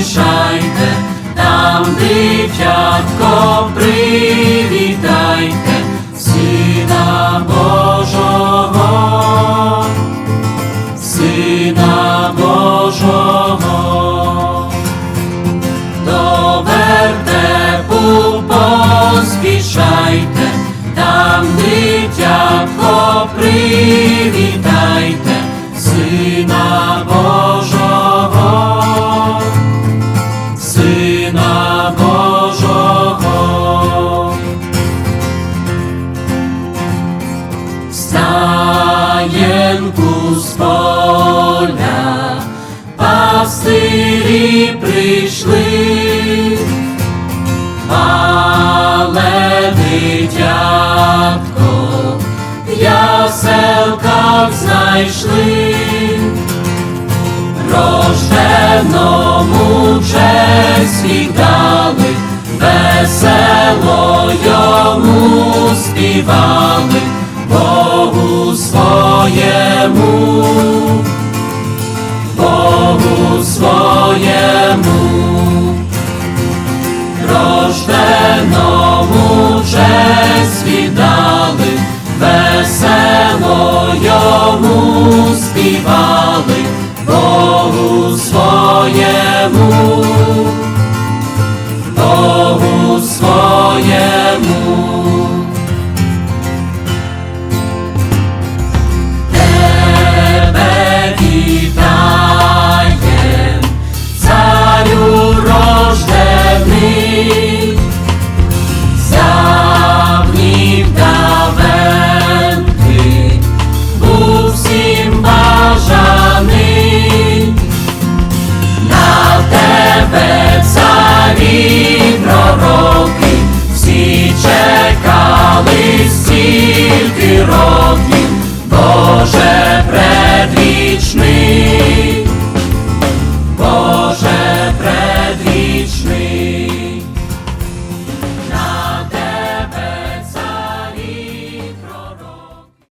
shall. Стаєнку з поля, пастирі прийшли, мале дитятко, в яселках знайшли, рожденому честь віддали, весело йому співали. Богу Твоєму.